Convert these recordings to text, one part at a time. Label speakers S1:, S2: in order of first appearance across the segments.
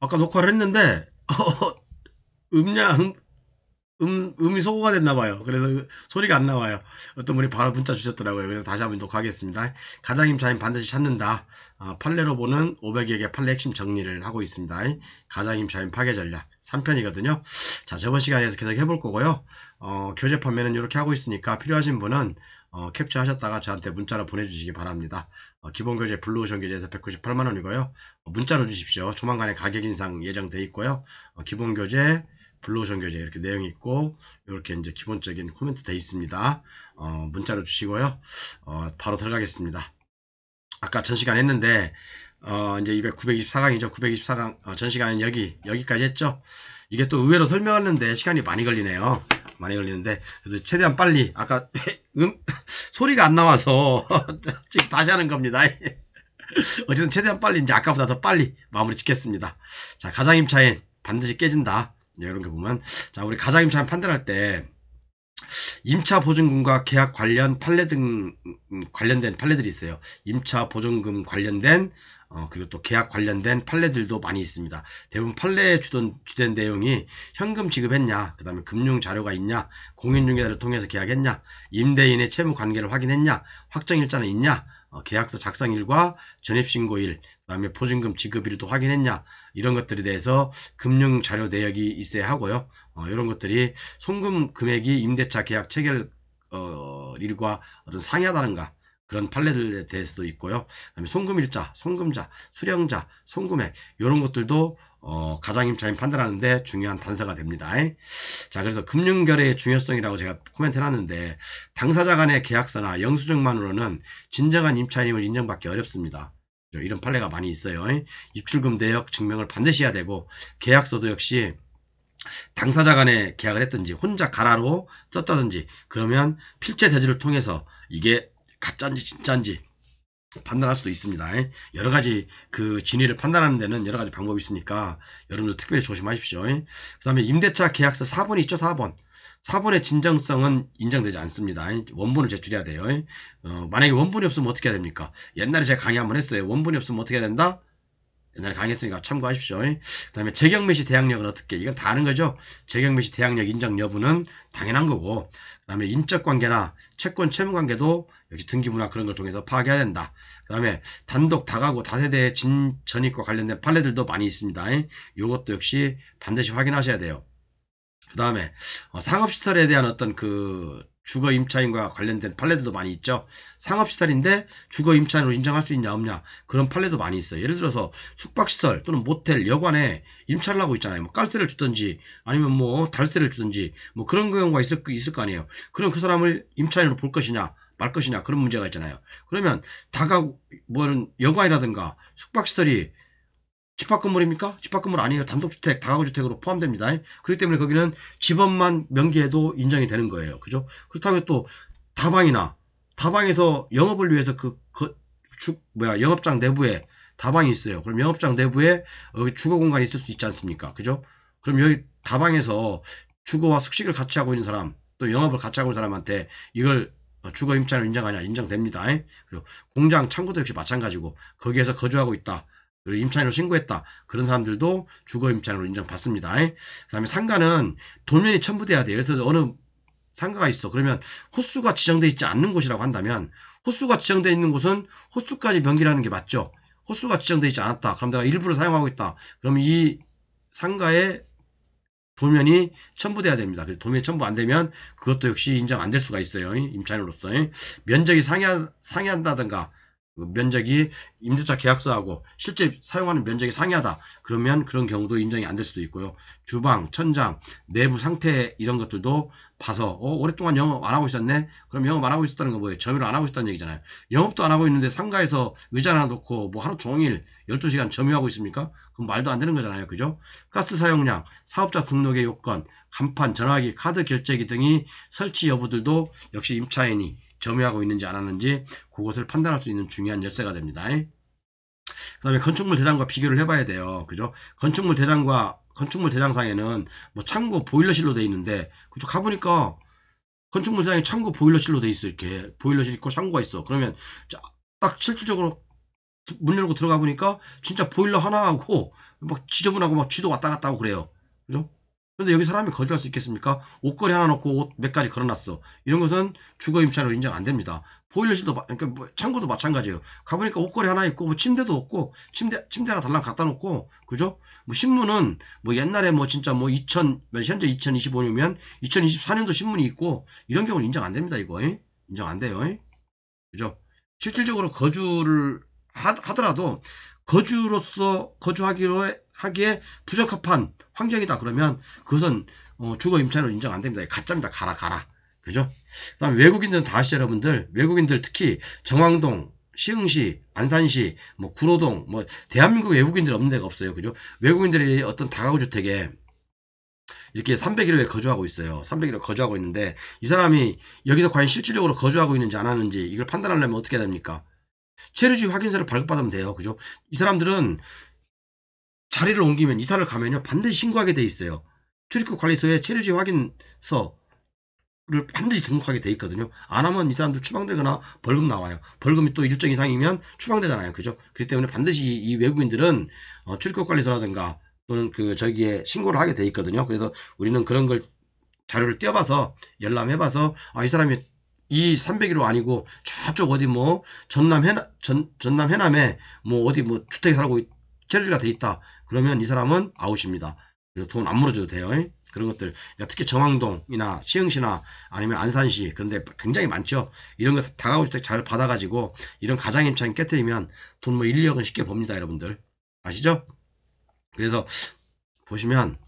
S1: 아까 녹화를 했는데 음량 음, 음이 소거가 됐나 봐요. 그래서 소리가 안 나와요. 어떤 분이 바로 문자 주셨더라고요. 그래서 다시 한번 녹화하겠습니다. 가장 힘차인 반드시 찾는다. 아, 판례로 보는 500여 개 판례 핵심 정리를 하고 있습니다. 가장 힘차인 파괴 전략 3편이거든요. 자, 저번 시간에서 계속 해볼 거고요. 어, 교재 판매는 이렇게 하고 있으니까 필요하신 분은 어, 캡처하셨다가 저한테 문자로 보내주시기 바랍니다. 어, 기본 교재 블루오션 교재에서 198만원이고요. 어, 문자로 주십시오. 조만간에 가격 인상 예정돼 있고요. 어, 기본 교재 블루오션 교재 이렇게 내용이 있고 이렇게 이제 기본적인 코멘트 돼 있습니다. 어, 문자로 주시고요. 어, 바로 들어가겠습니다. 아까 전 시간 했는데 어, 이제 200, 924강이죠. 924강 어, 전 시간은 여기 여기까지 했죠. 이게 또 의외로 설명하는데 시간이 많이 걸리네요. 많이 걸리는데 그래도 최대한 빨리 아까 음 소리가 안 나와서 지금 다시 하는 겁니다. 어쨌든 최대한 빨리 이제 아까보다 더 빨리 마무리 짓겠습니다. 자 가장 힘차인 반드시 깨진다. 이런 거 보면 자 우리 가장 임차 판단할 때 임차 보증금과 계약 관련 판례 등 음, 관련된 판례들이 있어요. 임차 보증금 관련된 어, 그리고 또 계약 관련된 판례들도 많이 있습니다. 대부분 판례에 주던, 주된 내용이 현금 지급했냐, 그 다음에 금융 자료가 있냐, 공인중개사를 통해서 계약했냐, 임대인의 채무 관계를 확인했냐, 확정일자는 있냐, 어, 계약서 작성일과 전입신고일, 그 다음에 보증금 지급일도 확인했냐, 이런 것들에 대해서 금융 자료 내역이 있어야 하고요. 어, 이런 것들이 송금 금액이 임대차 계약 체결 어, 일과 어떤 상이하다는가 그런 판례들에 대해서도 있고요. 그다음에 송금일자, 송금자, 수령자, 송금액 이런 것들도 어, 가장임차인 판단하는데 중요한 단서가 됩니다. 자, 그래서 금융결의 중요성이라고 제가 코멘트 해놨는데 당사자 간의 계약서나 영수증만으로는 진정한 임차인임을 인정받기 어렵습니다. 이런 판례가 많이 있어요. 입출금 내역 증명을 반드시 해야 되고 계약서도 역시 당사자 간에 계약을 했든지 혼자 가라로 썼다든지 그러면 필체 대지를 통해서 이게 가짜인지 진짜인지 판단할 수도 있습니다. 여러 가지 그 진위를 판단하는 데는 여러 가지 방법이 있으니까 여러분들 특별히 조심하십시오. 그 다음에 임대차 계약서 4번이 있죠, 4번. 4번의 진정성은 인정되지 않습니다. 원본을 제출해야 돼요. 어, 만약에 원본이 없으면 어떻게 해야 됩니까? 옛날에 제가 강의 한번 했어요. 원본이 없으면 어떻게 해야 된다? 옛날에 강의했으니까 참고하십시오. 그 다음에 재경매시 대항력은 어떻게? 이건 다 아는 거죠. 재경매시 대항력 인정 여부는 당연한 거고 그 다음에 인적관계나 채권 채무관계도 역시 등기부나 그런 걸 통해서 파악해야 된다. 그 다음에 단독 다가구 다세대 진 전입과 관련된 판례들도 많이 있습니다. 이것도 역시 반드시 확인하셔야 돼요. 그 다음에 어, 상업시설에 대한 어떤 그 주거 임차인과 관련된 판례들도 많이 있죠. 상업시설인데 주거 임차인으로 인정할 수 있냐 없냐 그런 판례도 많이 있어요. 예를 들어서 숙박시설 또는 모텔 여관에 임차를 하고 있잖아요. 뭐 깔세를 주든지 아니면 뭐 달세를 주든지 뭐 그런 경우가 있을, 있을 거 아니에요. 그럼 그 사람을 임차인으로 볼 것이냐 말 것이냐 그런 문제가 있잖아요. 그러면 다가 뭐는 여관이라든가 숙박시설이 집합 건물입니까? 집합 건물 아니에요. 단독주택, 다가구주택으로 포함됩니다. 그렇기 때문에 거기는 집업만 명기해도 인정이 되는 거예요. 그죠? 그렇다고 또 다방이나 다방에서 영업을 위해서 그, 그 주, 뭐야 영업장 내부에 다방이 있어요. 그럼 영업장 내부에 여기 주거 공간이 있을 수 있지 않습니까? 그죠? 그럼 여기 다방에서 주거와 숙식을 같이 하고 있는 사람, 또 영업을 같이 하고 있는 사람한테 이걸 주거 임차인을 인정 하냐? 인정됩니다. 그리고 공장, 창고도 역시 마찬가지고 거기에서 거주하고 있다. 임차인으로 신고했다. 그런 사람들도 주거 임차인으로 인정받습니다. 그 다음에 상가는 도면이 첨부돼야 돼요. 그래서 어느 상가가 있어. 그러면 호수가 지정되어 있지 않는 곳이라고 한다면 호수가 지정되어 있는 곳은 호수까지 명기라는 게 맞죠. 호수가 지정되어 있지 않았다. 그럼 내가 일부를 사용하고 있다. 그럼 이 상가의 도면이 첨부돼야 됩니다. 그래서 도면이 첨부 안 되면 그것도 역시 인정 안 될 수가 있어요. 임차인으로서 면적이 상하, 상회한다든가 그 면적이 임대차 계약서하고 실제 사용하는 면적이 상이하다. 그러면 그런 경우도 인정이 안 될 수도 있고요. 주방, 천장, 내부 상태 이런 것들도 봐서 어, 오랫동안 영업 안 하고 있었네. 그럼 영업 안 하고 있었다는 건 뭐예요? 점유를 안 하고 있었다는 얘기잖아요. 영업도 안 하고 있는데 상가에서 의자 하나 놓고 뭐 하루 종일 12시간 점유하고 있습니까? 그럼 말도 안 되는 거잖아요. 그죠? 가스 사용량, 사업자 등록의 요건, 간판, 전화기, 카드 결제기 등이 설치 여부들도 역시 임차인이 점유하고 있는지 안 하는지 그것을 판단할 수 있는 중요한 열쇠가 됩니다. 그 다음에 건축물 대장과 비교를 해봐야 돼요. 그죠? 건축물 대장과 건축물 대장상에는 뭐 창고 보일러실로 돼 있는데 그죠? 가보니까 건축물 대장에 창고 보일러실로 돼 있어 이렇게 보일러실 있고 창고가 있어. 그러면 딱 실질적으로 문 열고 들어가 보니까 진짜 보일러 하나하고 막 지저분하고 막 쥐도 왔다 갔다 하고 그래요. 그죠? 근데 여기 사람이 거주할 수 있겠습니까? 옷걸이 하나 놓고 옷 몇 가지 걸어놨어. 이런 것은 주거 임차로 인정 안 됩니다. 보일러실도 마- 그러니까 뭐 창고도 마찬가지예요. 가보니까 옷걸이 하나 있고 뭐 침대도 없고 침대 침대 하나 달랑 갖다 놓고 그죠? 뭐 신문은 뭐 옛날에 뭐 진짜 뭐 2000, 현재 2025년이면 2024년도 신문이 있고 이런 경우는 인정 안 됩니다, 이거. 에? 인정 안 돼요. 에? 그죠? 실질적으로 거주를 하, 하더라도 거주로서 거주하기로 하기에 부적합한 환경이다 그러면 그것은 어, 주거 임차로 인정 안 됩니다. 가짜입니다. 가라 가라. 그죠? 그다음 외국인들은 다 아시죠, 여러분들. 외국인들 특히 정왕동, 시흥시, 안산시, 뭐 구로동, 뭐 대한민국 외국인들 없는 데가 없어요. 그죠? 외국인들이 어떤 다가구 주택에 이렇게 301호에 거주하고 있어요. 301호에 거주하고 있는데 이 사람이 여기서 과연 실질적으로 거주하고 있는지 안 하는지 이걸 판단하려면 어떻게 해야 됩니까? 체류지 확인서를 발급받으면 돼요. 그죠? 이 사람들은 자리를 옮기면 이사를 가면요 반드시 신고하게 돼 있어요. 출입국 관리소에 체류지 확인서 를 반드시 등록하게 돼 있거든요. 안 하면 이 사람들 추방되거나 벌금 나와요. 벌금이 또 일정 이상이면 추방되잖아요. 그죠? 그렇기 때문에 반드시 이, 이 외국인들은 어, 출입국 관리소라든가 또는 그 저기에 신고를 하게 돼 있거든요. 그래서 우리는 그런 걸 자료를 띄워봐서 열람해봐서 아 이 사람이 이 301호 아니고 저쪽 어디 뭐 전남 해남 전 전남 해남에 뭐 어디 뭐 주택에 살고 있- 체류지가 돼 있다. 그러면 이 사람은 아웃입니다. 돈 안 물어줘도 돼요. 에? 그런 것들 그러니까 특히 정왕동이나 시흥시나 아니면 안산시 그런데 굉장히 많죠. 이런 거 다가구 주택 잘 받아가지고 이런 가장임차인 깨트리면 돈 뭐 1, 2억은 쉽게 법니다, 여러분들 아시죠? 그래서 보시면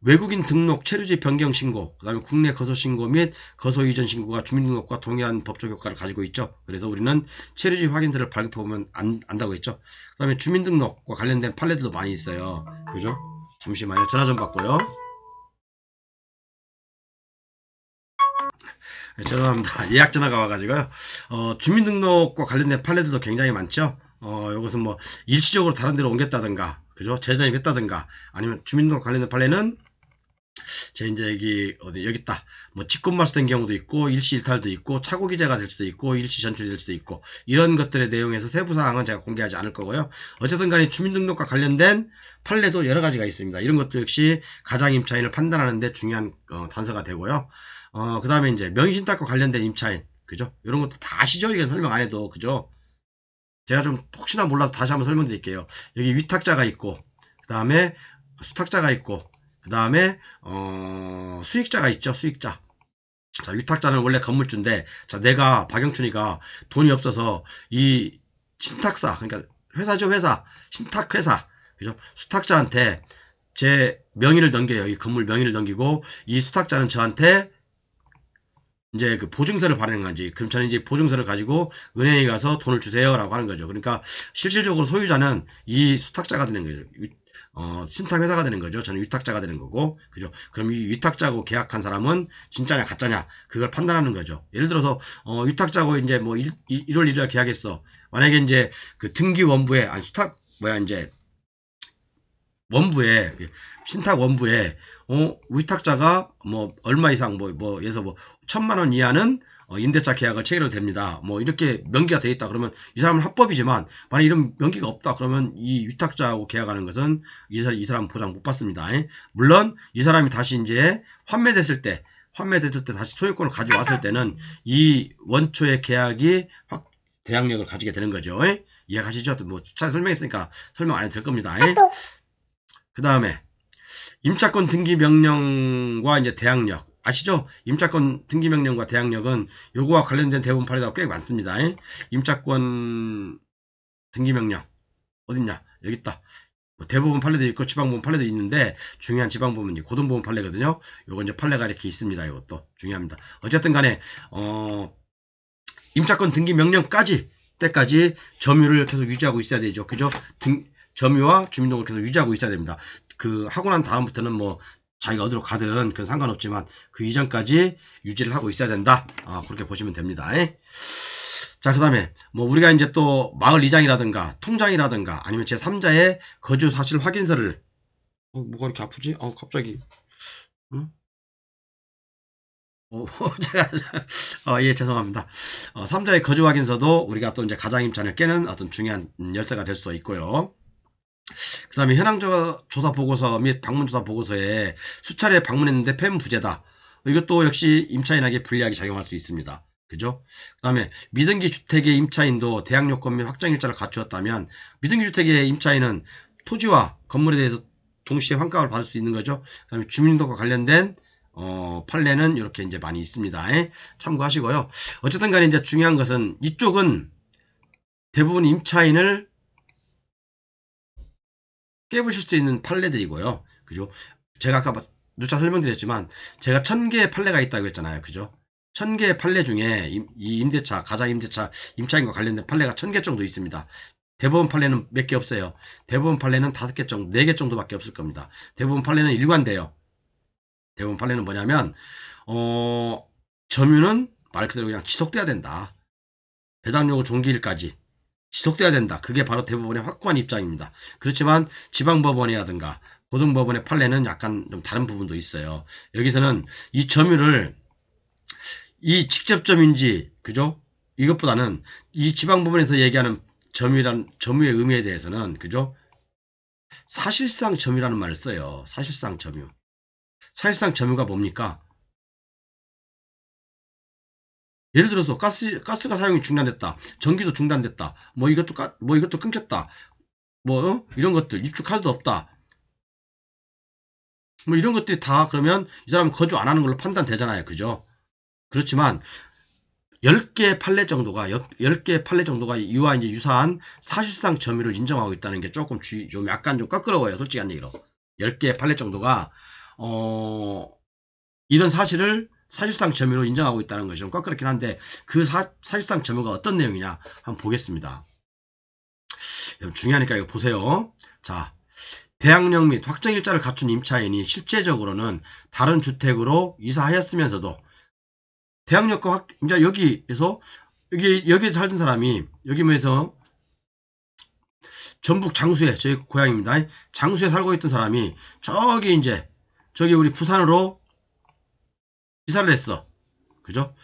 S1: 외국인 등록 체류지 변경 신고, 그다음에 국내 거소 신고 및 거소 이전 신고가 주민등록과 동일한 법적 효과를 가지고 있죠. 그래서 우리는 체류지 확인서를 발급해 보면 안, 안다고 했죠. 그다음에 주민등록과 관련된 판례들도 많이 있어요. 그죠? 잠시만요. 전화 좀 받고요. 네, 죄송합니다. 예약 전화가 와가지고요. 어, 주민등록과 관련된 판례들도 굉장히 많죠. 어, 이것은 뭐 일시적으로 다른 데로 옮겼다든가, 그죠? 재전입했다든가, 아니면 주민등록 관련된 판례는 제 이제 여기 어디 여기 있다. 뭐 직권 말소된 경우도 있고 일시 일탈도 있고 차고 기재가 될 수도 있고 일시 전출이 될 수도 있고 이런 것들의 내용에서 세부 사항은 제가 공개하지 않을 거고요. 어쨌든 간에 주민등록과 관련된 판례도 여러 가지가 있습니다. 이런 것도 역시 가장 임차인을 판단하는데 중요한 어, 단서가 되고요. 어, 그 다음에 이제 명의신탁과 관련된 임차인 그죠? 이런 것도 다 아시죠? 이건 설명 안 해도 그죠? 제가 좀 혹시나 몰라서 다시 한번 설명드릴게요. 여기 위탁자가 있고 그 다음에 수탁자가 있고 그 다음에 어, 수익자가 있죠 수익자. 자 위탁자는 원래 건물주인데 자 내가 박영춘이가 돈이 없어서 이 신탁사 그러니까 회사죠 회사. 신탁회사. 그죠? 수탁자한테 제 명의를 넘겨요. 이 건물 명의를 넘기고 이 수탁자는 저한테 이제 그 보증서를 발행한 건지. 그럼 저는 이제 보증서를 가지고 은행에 가서 돈을 주세요라고 하는 거죠. 그러니까 실질적으로 소유자는 이 수탁자가 되는 거죠 어, 신탁회사가 되는 거죠. 저는 위탁자가 되는 거고, 그죠? 그럼 이 위탁자고 계약한 사람은 진짜냐, 가짜냐, 그걸 판단하는 거죠. 예를 들어서, 어, 위탁자고 이제 뭐 1, 1월 1일 계약했어. 만약에 이제 그 등기 원부에, 아니, 수탁, 뭐야, 이제, 원부에, 그 신탁 원부에, 어, 위탁자가 뭐, 얼마 이상, 뭐, 뭐, 예서 뭐, 천만 원 이하는 어, 임대차 계약을 체결해도 됩니다. 뭐 이렇게 명기가 돼 있다 그러면 이 사람은 합법이지만 만약 이런 명기가 없다 그러면 이 위탁자하고 계약하는 것은 이 사람 이 사람 보장 못 받습니다. 예? 물론 이 사람이 다시 이제 환매됐을 때 환매됐을 때 다시 소유권을 가져왔을 때는 이 원초의 계약이 확 대항력을 가지게 되는 거죠. 예? 이해가시죠? 뭐 잘 설명했으니까 설명 안 해도 될 겁니다. 예? 그 다음에 임차권 등기 명령과 이제 대항력 아시죠? 임차권 등기 명령과 대항력은 요거와 관련된 대부분 판례가 꽤 많습니다. 예? 임차권 등기 명령 어딨냐? 여기 있다. 뭐 대부분 판례도 있고 지방부분 판례도 있는데 중요한 지방부분이 고등부분 판례거든요. 요거 이제 판례가 이렇게 있습니다. 이것도 중요합니다. 어쨌든 간에 어 임차권 등기 명령까지 때까지 점유를 계속 유지하고 있어야 되죠. 그죠? 등 점유와 주민등록을 계속 유지하고 있어야 됩니다. 그 하고 난 다음부터는 뭐 자기가 어디로 가든 그건 상관없지만 그 이전까지 유지를 하고 있어야 된다. 아, 그렇게 보시면 됩니다. 예? 자, 그 다음에 뭐 우리가 이제 또 마을 이장이라든가 통장이라든가 아니면 제 3자의 거주 사실 확인서를 어, 뭐가 이렇게 아프지? 어, 갑자기 응? 어, 제가, 어, 예, 죄송합니다. 어, 3자의 거주 확인서도 우리가 또 이제 가장 임차를 깨는 어떤 중요한 열쇠가 될 수 있고요. 그 다음에 현황 조- 조사 보고서 및 방문 조사 보고서에 수차례 방문했는데 폐문 부재다. 이것도 역시 임차인에게 불리하게 작용할 수 있습니다. 그죠? 그 다음에 미등기 주택의 임차인도 대항 요건 및 확정 일자를 갖추었다면 미등기 주택의 임차인은 토지와 건물에 대해서 동시에 환가를 받을 수 있는 거죠. 그 다음에 주민등록과 관련된 어, 판례는 이렇게 이제 많이 있습니다. 예? 참고하시고요. 어쨌든 간에 이제 중요한 것은 이쪽은 대부분 임차인을 깨부실 수 있는 판례들이고요. 그죠? 제가 아까 누차 설명드렸지만 제가 천 개의 판례가 있다고 했잖아요. 그죠? 천 개의 판례 중에 임- 이 임대차, 가장 임대차, 임차인과 관련된 판례가 천 개 정도 있습니다. 대부분 판례는 몇 개 없어요. 대부분 판례는 다섯 개 정도, 네 개 정도밖에 없을 겁니다. 대부분 판례는 일관돼요. 대부분 판례는 뭐냐면 어, 점유는 말 그대로 그냥 지속돼야 된다. 배당료고 종기일까지 지속돼야 된다. 그게 바로 대부분의 확고한 입장입니다. 그렇지만 지방법원이라든가 고등법원의 판례는 약간 좀 다른 부분도 있어요. 여기서는 이 점유를 이 직접점인지 그죠? 이것보다는 이 지방법원에서 얘기하는 점유란 점유의 의미에 대해서는 그죠? 사실상 점유라는 말을 써요. 사실상 점유. 사실상 점유가 뭡니까? 예를 들어서 가스 가스가 사용이 중단됐다. 전기도 중단됐다. 뭐 이것도 까, 뭐 이것도 끊겼다. 뭐 어? 이런 것들 입주 카드도 없다. 뭐 이런 것들이 다 그러면 이 사람은 거주 안 하는 걸로 판단되잖아요. 그죠? 그렇지만 10개 판례 정도가 10개 판례 정도가 이와 이제 유사한 사실상 점유를 인정하고 있다는 게 조금 주, 좀 약간 좀 껄끄러워요. 솔직한 얘기로. 10개 판례 정도가 어 이런 사실을 사실상 점유로 인정하고 있다는 것이 좀 껄끄럽긴 한데 그 사, 사실상 점유가 어떤 내용이냐 한번 보겠습니다. 중요하니까 이거 보세요. 자, 대항력 및 확정일자를 갖춘 임차인이 실제적으로는 다른 주택으로 이사하였으면서도 대항력과 확, 이제 여기에서 여기 여기 살던 사람이 여기 면에서 전북 장수에 저희 고향입니다. 장수에 살고 있던 사람이 저기 이제 저기 우리 부산으로 이사를 했어. 그죠?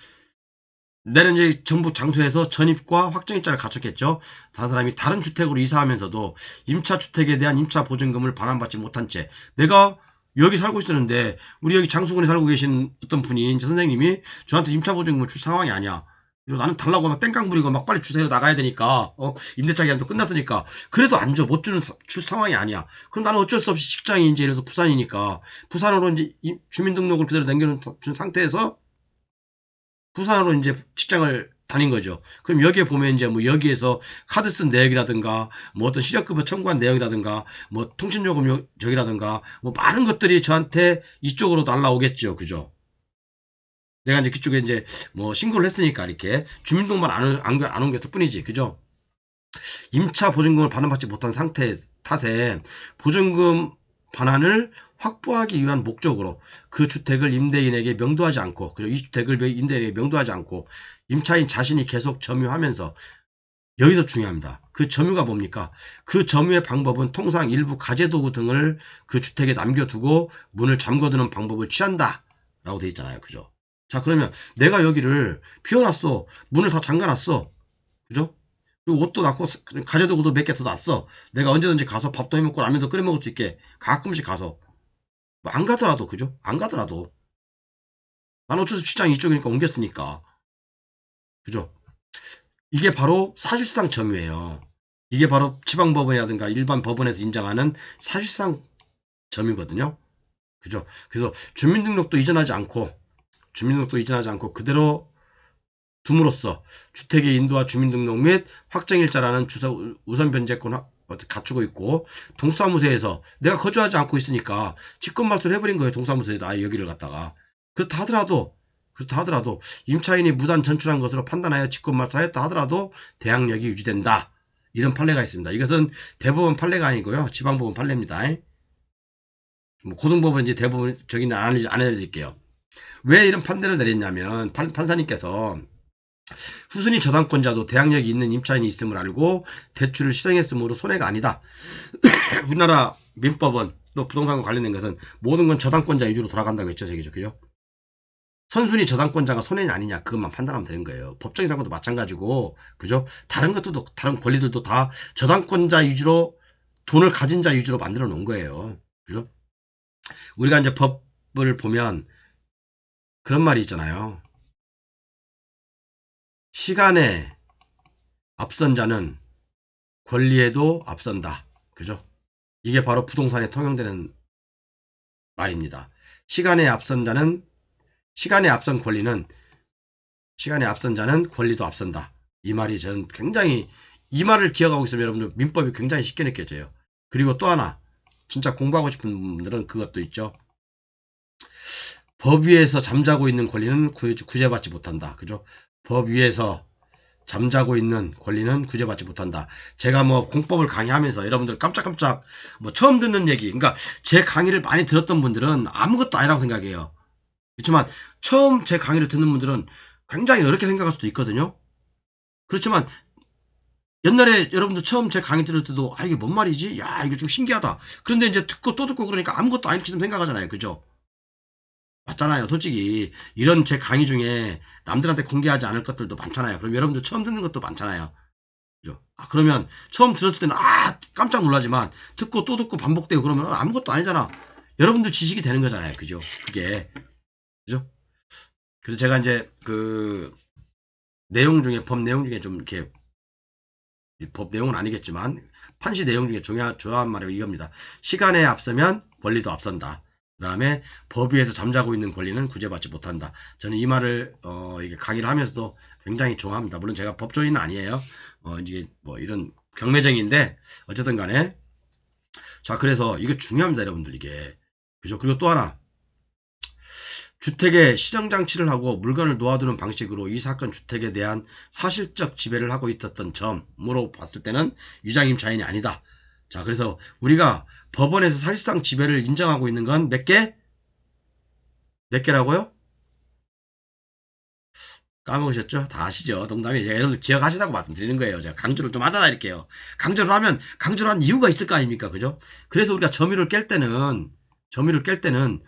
S1: 내는 이제 전북 장소에서 전입과 확정일자를 갖췄겠죠. 다른 사람이 다른 주택으로 이사하면서도 임차 주택에 대한 임차 보증금을 반환받지 못한 채 내가 여기 살고 있었는데 우리 여기 장수군에 살고 계신 어떤 분이 이제 선생님이 저한테 임차 보증금을 줄 상황이 아니야. 나는 달라고 막 땡깡 부리고 막 빨리 주세요 나가야 되니까 어 임대차 기간도 끝났으니까 그래도 안 줘 못 주는 사- 줄 상황이 아니야. 그럼 나는 어쩔 수 없이 직장이 이제 들어 부산이니까 부산으로 이제 이- 주민등록을 그대로 남겨놓은 준 상태에서 부산으로 이제 직장을 다닌 거죠. 그럼 여기에 보면 이제 뭐 여기에서 카드 쓴 내역이라든가 뭐 어떤 시력급여 청구한 내역이라든가 뭐 통신요금 요- 저기라든가 뭐 많은 것들이 저한테 이쪽으로 날라오겠죠. 그죠? 내가 이제 그쪽에 이제 뭐 신고를 했으니까 이렇게 주민등록만 안, 옮- 안, 안 옮겼을 뿐이지. 그죠? 임차 보증금을 반환받지 못한 상태 탓에 보증금 반환을 확보하기 위한 목적으로 그 주택을 임대인에게 명도하지 않고 그리고 이 주택을 임대인에게 명도하지 않고 임차인 자신이 계속 점유하면서 여기서 중요합니다. 그 점유가 뭡니까? 그 점유의 방법은 통상 일부 가재도구 등을 그 주택에 남겨두고 문을 잠궈두는 방법을 취한다. 라고 돼 있잖아요. 그죠? 자, 그러면 내가 여기를 비워놨어. 문을 다 잠가놨어. 그죠? 그리고 옷도 놨고 가재도구도 몇 개 더 놨어. 내가 언제든지 가서 밥도 해먹고 라면도 끓여 먹을 수 있게 가끔씩 가서 뭐 안 가더라도 그죠? 안 가더라도 난 어쩔 수 없이 직장이 이쪽이니까 옮겼으니까 그죠? 이게 바로 사실상 점유예요. 이게 바로 지방법원이라든가 일반 법원에서 인정하는 사실상 점유거든요. 그죠? 그래서 주민등록도 이전하지 않고 주민등록도 이전하지 않고 그대로 둠으로써 주택의 인도와 주민등록 및 확정일자라는 주소 우선 변제권 갖추고 있고 동사무소에서 내가 거주하지 않고 있으니까 직권 말소를 해버린 거예요. 동사무소에다 아예 여기를 갖다가 그렇다 하더라도 그렇다 하더라도 임차인이 무단 전출한 것으로 판단하여 직권 말소하였다 하더라도 대항력이 유지된다. 이런 판례가 있습니다. 이것은 대법원 판례가 아니고요. 지방법원 판례입니다. 뭐 고등법원 이제 대법원 저기는 안, 알려- 안 해드릴게요. 왜 이런 판례를 내렸냐면 판, 판사님께서 후순위 저당권자도 대항력이 있는 임차인이 있음을 알고 대출을 실행했으므로 손해가 아니다. 우리나라 민법은 또 부동산과 관련된 것은 모든 건 저당권자 위주로 돌아간다고 했죠. 저기죠. 그죠? 선순위 저당권자가 손해냐 아니냐 그것만 판단하면 되는 거예요. 법정의 사고도 마찬가지고 그죠? 다른 것들도 다른 권리들도 다 저당권자 위주로 돈을 가진 자 위주로 만들어 놓은 거예요. 그죠? 우리가 이제 법을 보면 그런 말이 있잖아요. 시간에 앞선 자는 권리에도 앞선다. 그죠? 이게 바로 부동산에 통용되는 말입니다. 시간에 앞선 자는 시간에 앞선 권리는 시간에 앞선 자는 권리도 앞선다. 이 말이 저는 굉장히 이 말을 기억하고 있으면 여러분들 민법이 굉장히 쉽게 느껴져요. 그리고 또 하나 진짜 공부하고 싶은 분들은 그것도 있죠. 법 위에서 잠자고 있는 권리는 구- 구제받지 못한다. 그죠? 법 위에서 잠자고 있는 권리는 구제받지 못한다. 제가 뭐 공법을 강의하면서 여러분들 깜짝깜짝 뭐 처음 듣는 얘기, 그러니까 제 강의를 많이 들었던 분들은 아무것도 아니라고 생각해요. 그렇지만 처음 제 강의를 듣는 분들은 굉장히 어렵게 생각할 수도 있거든요. 그렇지만 옛날에 여러분들 처음 제 강의 들을 때도 아 이게 뭔 말이지? 야 이거 좀 신기하다. 그런데 이제 듣고 또 듣고 그러니까 아무것도 아니처럼 생각하잖아요. 그죠? 맞잖아요. 솔직히 이런 제 강의 중에 남들한테 공개하지 않을 것들도 많잖아요. 그럼 여러분들 처음 듣는 것도 많잖아요. 그죠? 아, 그러면 처음 들었을 때는 아 깜짝 놀라지만 듣고 또 듣고 반복되고 그러면 아무것도 아니잖아. 여러분들 지식이 되는 거잖아요. 그죠? 그게 그죠? 그래서 제가 이제 그 내용 중에 법 내용 중에 좀 이렇게 이법 내용은 아니겠지만 판시 내용 중에 중요한 말이 이겁니다. 시간에 앞서면 권리도 앞선다. 그 다음에 법 위에서 잠자고 있는 권리는 구제받지 못한다. 저는 이 말을 어 이게 강의를 하면서도 굉장히 좋아합니다. 물론 제가 법조인은 아니에요. 어 이게 뭐 이런 경매쟁인데 어쨌든 간에 자 그래서 이게 중요합니다, 여러분들 이게 그죠? 그리고 또 하나 주택에 시정 장치를 하고 물건을 놓아두는 방식으로 이 사건 주택에 대한 사실적 지배를 하고 있었던 점으로 봤을 때는 유장임 차인이 아니다. 자, 그래서 우리가 법원에서 사실상 지배를 인정하고 있는 건 몇 개? 몇 개라고요? 까먹으셨죠? 다 아시죠? 농담이 제가 여러분들 기억하시다고 말씀드리는 거예요. 제가 강조를 좀 하다 이럴게요. 강조를 하면 강조를 한 이유가 있을 거 아닙니까? 그죠? 그래서 우리가 점유를 깰 때는 점유를 깰 때는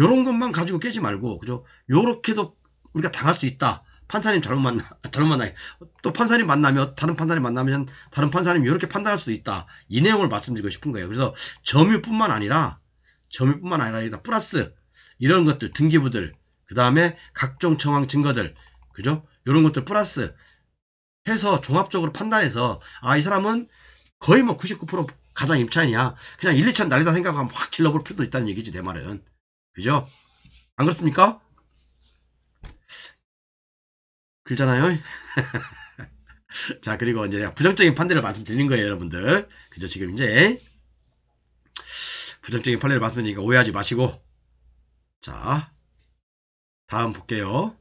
S1: 요런 것만 가지고 깨지 말고 그죠? 요렇게도 우리가 당할 수 있다. 판사님 잘못 만나 잘못 만나 또 판사님 만나면 다른 판사님 만나면 다른 판사님 이렇게 판단할 수도 있다. 이 내용을 말씀드리고 싶은 거예요. 그래서 점유뿐만 아니라 점유뿐만 아니라 플러스 이런 것들 등기부들 그 다음에 각종 정황 증거들 그죠? 이런 것들 플러스 해서 종합적으로 판단해서 아 이 사람은 거의 뭐 99% 가장 임차인이야. 그냥 1, 2천 날리다 생각하면 확 질러볼 필요도 있다는 얘기지 내 말은. 그죠? 안 그렇습니까? 그잖아요. 자, 그리고 이제 부정적인 판례를 말씀드리는 거예요, 여러분들. 그죠? 지금 이제 부정적인 판례를 말씀드리니까 오해하지 마시고. 자, 다음 볼게요.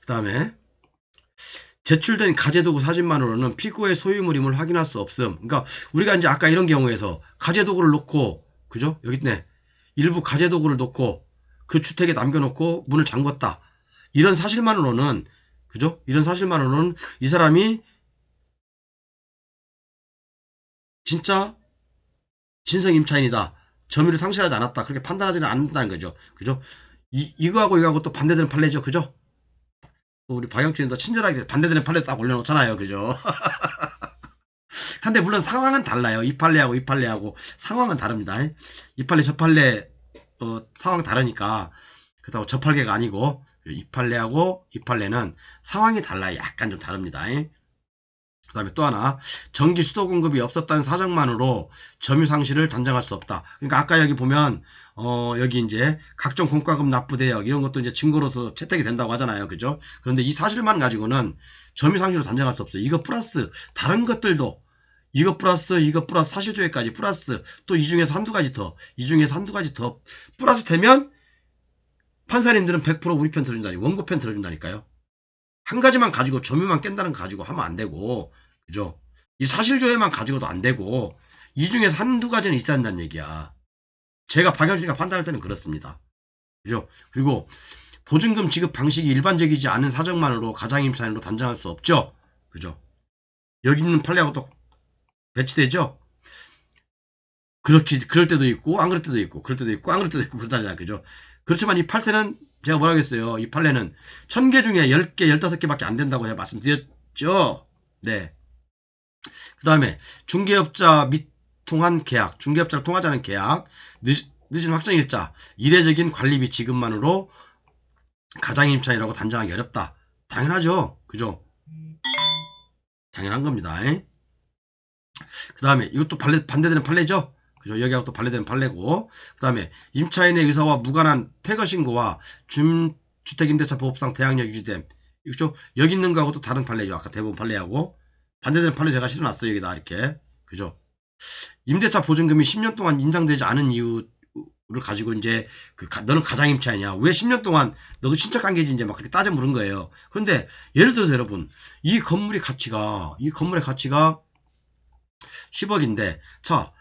S1: 그 다음에 제출된 가재도구 사진만으로는 피고의 소유물임을 확인할 수 없음. 그러니까 우리가 이제 아까 이런 경우에서 가재도구를 놓고, 그죠? 여기 있네. 일부 가재도구를 놓고 그 주택에 남겨놓고 문을 잠궜다. 이런 사실만으로는 그죠? 이런 사실만으로는 이 사람이 진짜 진성 임차인이다. 점유를 상실하지 않았다. 그렇게 판단하지는 않는다는 거죠. 그죠? 이, 이거하고 이거하고 또 반대되는 판례죠. 그죠? 또 우리 박영준도 친절하게 반대되는 판례 딱 올려놓잖아요. 그죠? 근데 물론 상황은 달라요. 이 판례하고 이 판례하고 상황은 다릅니다. 이 판례 저 판례 어, 상황 다르니까 그렇다고 저 판례가 아니고 이 판례하고 이 판례는 상황이 달라요. 약간 좀 다릅니다. 그 다음에 또 하나 전기 수도 공급이 없었다는 사정만으로 점유 상실을 단정할 수 없다. 그러니까 아까 여기 보면 어 여기 이제 각종 공과금 납부 대역 이런 것도 이제 증거로서 채택이 된다고 하잖아요. 그죠? 그런데 이 사실만 가지고는 점유 상실을 단정할 수 없어요. 이거 플러스 다른 것들도 이거 플러스 이거 플러스 사실조회까지 플러스 또 이 중에서 한두 가지 더 이 중에서 한두 가지 더 플러스 되면 판사님들은 100% 우리 편 들어준다니 원고 편 들어준다니까요. 한 가지만 가지고 점유만 깬다는 거 가지고 하면 안 되고 그죠? 이 사실조회만 가지고도 안 되고 이 중에서 한두 가지는 있어야 한다는 얘기야. 제가 박영준이가 판단할 때는 그렇습니다. 그죠? 그리고 보증금 지급 방식이 일반적이지 않은 사정만으로 가장임차인으로 단정할 수 없죠. 그죠? 여기 있는 판례하고 또 배치되죠? 그렇게, 그럴 때도 있고, 안 그럴 때도 있고, 그럴 때도 있고, 안 그럴 때도 있고, 그렇다잖아. 그죠? 그렇지만 이 8세는 제가 뭐라고 했어요. 이 판례는 1000개 중에 10개, 15개밖에 안 된다고 제가 말씀드렸죠. 네. 그 다음에 중개업자 및 통한 계약, 중개업자를 통하자는 계약, 늦, 늦은 확정일자, 이례적인 관리비 지급만으로 가장임차이라고 단정하기 어렵다. 당연하죠. 그죠? 당연한 겁니다. 그 다음에 이것도 반대, 반대되는 판례죠. 그죠? 여기하고 또 반대되는 판례고 그 다음에 임차인의 의사와 무관한 퇴거 신고와 준, 주택임대차 보호법상 대항력 유지됨 그죠? 여기 있는 거하고 또 다른 판례죠. 아까 대부분 판례하고 반대되는 판례 제가 실어놨어요. 여기다 이렇게 그죠? 임대차 보증금이 10년 동안 인상되지 않은 이유 를 가지고 이제 그 가, 너는 가장임차이냐 왜 10년 동안 너도 친척 관계지 이제 막 그렇게 따져 물은 거예요. 그런데 예를 들어서 여러분 이 건물의 가치가 이 건물의 가치가 10억인데 자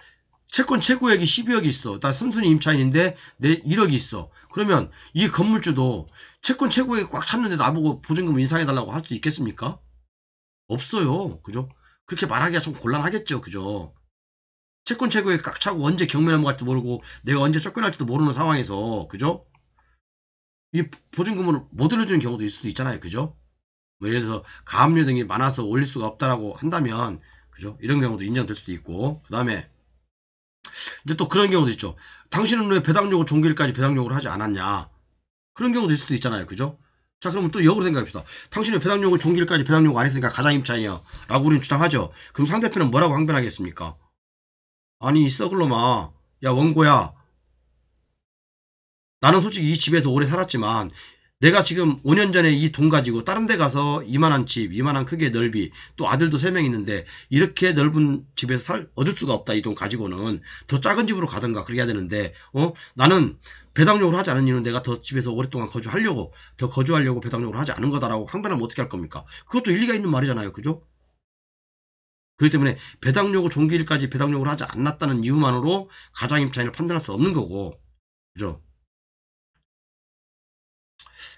S1: 채권 최고액이 12억이 있어. 나 순순히 임차인인데 내 1억이 있어. 그러면 이 건물주도 채권 최고액이 꽉 찼는데 나보고 보증금 인상해달라고 할 수 있겠습니까? 없어요. 그죠? 그렇게 말하기가 좀 곤란하겠죠. 그죠? 채권 최고액이 꽉 차고 언제 경매 넘어갈지도 모르고 내가 언제 쫓겨날지도 모르는 상황에서 그죠? 이 보증금을 못 올려주는 경우도 있을 수도 있잖아요. 그죠? 뭐 예를 들어서 가압류 등이 많아서 올릴 수가 없다라고 한다면 그죠? 이런 경우도 인정될 수도 있고 그 다음에 이제 또 그런 경우도 있죠. 당신은 왜 배당료고 종결까지 배당료를 하지 않았냐? 그런 경우도 있을 수도 있잖아요. 그죠? 자, 그러면 또 역으로 생각합시다. 당신은 배당료고 종결까지 배당료가 안 했으니까 가장임차이냐? 라고 우리는 주장하죠. 그럼 상대편은 뭐라고 항변하겠습니까? 아니, 썩을놈아. 야, 원고야. 나는 솔직히 이 집에서 오래 살았지만 내가 지금 5년 전에 이 돈 가지고 다른 데 가서 이만한 집, 이만한 크기의 넓이, 또 아들도 3명 있는데 이렇게 넓은 집에서 살, 얻을 수가 없다. 이 돈 가지고는 더 작은 집으로 가든가 그렇게 해야 되는데 어? 나는 배당력으로 하지 않은 이유는 내가 더 집에서 오랫동안 거주하려고 더 거주하려고 배당력으로 하지 않은 거다라고 항변하면 어떻게 할 겁니까? 그것도 일리가 있는 말이잖아요. 그죠? 그렇기 때문에 배당료고 종기일까지 배당력으로 하지 않았다는 이유만으로 가장임차인을 판단할 수 없는 거고 그죠?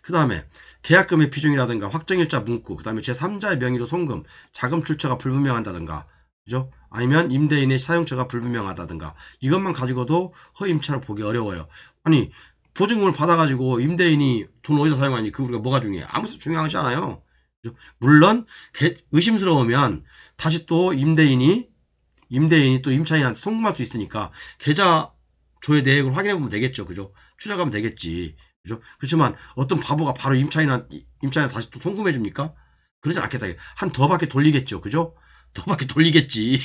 S1: 그 다음에 계약금의 비중이라든가 확정일자 문구, 그 다음에 제3자의 명의로 송금, 자금 출처가 불분명한다든가, 그죠? 아니면 임대인의 사용처가 불분명하다든가, 이것만 가지고도 허임차로 보기 어려워요. 아니, 보증금을 받아가지고 임대인이 돈 어디서 사용하니 그 우리가 뭐가 중요해? 아무것도 중요하지 않아요. 그죠? 물론, 의심스러우면 다시 또 임대인이, 임대인이 또 임차인한테 송금할 수 있으니까, 계좌 조회 내역을 확인해 보면 되겠죠. 그죠? 추적하면 되겠지. 그죠? 그렇지만 어떤 바보가 바로 임차인한 임차인 다시 또 송금해 줍니까? 그러지 않겠다. 한더 바퀴 돌리겠죠. 그죠? 더 바퀴 돌리겠지.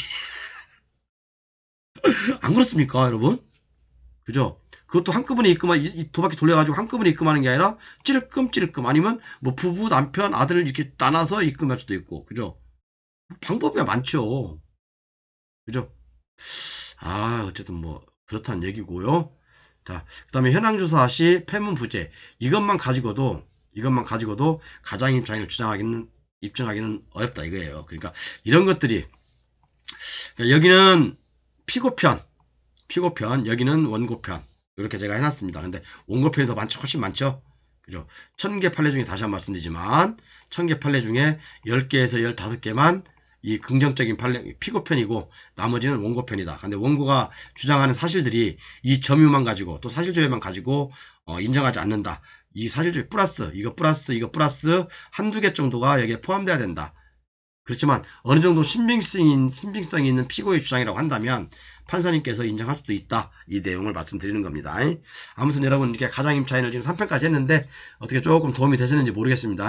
S1: 안 그렇습니까, 여러분? 그죠? 그것도 한꺼번에 입금한 이두 바퀴 돌려가지고 한꺼번에 입금하는 게 아니라 찔끔 찔끔 아니면 뭐 부부 남편 아들을 이렇게 나눠서 입금할 수도 있고 그죠? 방법이 많죠. 그죠? 아 어쨌든 뭐 그렇다는 얘기고요. 자, 그 다음에 현황조사 시 폐문 부재. 이것만 가지고도, 이것만 가지고도 가장임차인을 주장하기는, 입증하기는 어렵다 이거예요. 그러니까 이런 것들이, 그러니까 여기는 피고편, 피고편, 여기는 원고편. 이렇게 제가 해놨습니다. 근데 원고편이 더 많죠? 훨씬 많죠? 그죠? 천 개 판례 중에 다시 한 번 말씀드리지만, 천 개 판례 중에 10개에서 15개만 이 긍정적인 판례, 피고편이고 나머지는 원고편이다. 근데 원고가 주장하는 사실들이 이 점유만 가지고 또 사실조회만 가지고 어, 인정하지 않는다. 이 사실조회 플러스 이거 플러스 이거 플러스 한두 개 정도가 여기에 포함돼야 된다. 그렇지만 어느 정도 신빙성이, 신빙성이 있는 피고의 주장이라고 한다면 판사님께서 인정할 수도 있다. 이 내용을 말씀드리는 겁니다. 아무튼 여러분 이렇게 가장임차인을 지금 3편까지 했는데 어떻게 조금 도움이 되셨는지 모르겠습니다.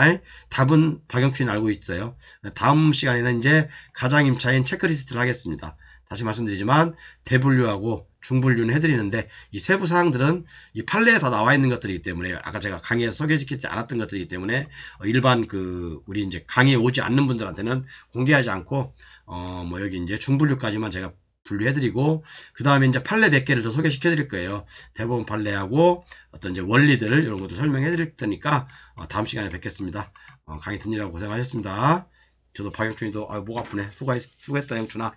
S1: 답은 박영춘이 알고 있어요. 다음 시간에는 이제 가장임차인 체크리스트를 하겠습니다. 다시 말씀드리지만 대분류하고 중분류는 해드리는데 이 세부 사항들은 이 판례에 다 나와 있는 것들이기 때문에 아까 제가 강의에서 소개시키지 않았던 것들이기 때문에 일반 그 우리 이제 강의에 오지 않는 분들한테는 공개하지 않고 어 뭐 여기 이제 중분류까지만 제가 분류해드리고 그 다음에 이제 판례 몇 개를 더 소개시켜드릴 거예요. 대법원 판례하고 어떤 이제 원리들 이런 것도 설명해드릴 테니까 어 다음 시간에 뵙겠습니다. 어 강의 듣느라고 고생하셨습니다. 저도 박영준이도 아, 목 아프네. 수고했, 수고했다 영준아.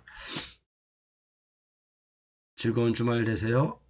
S1: 즐거운 주말 되세요.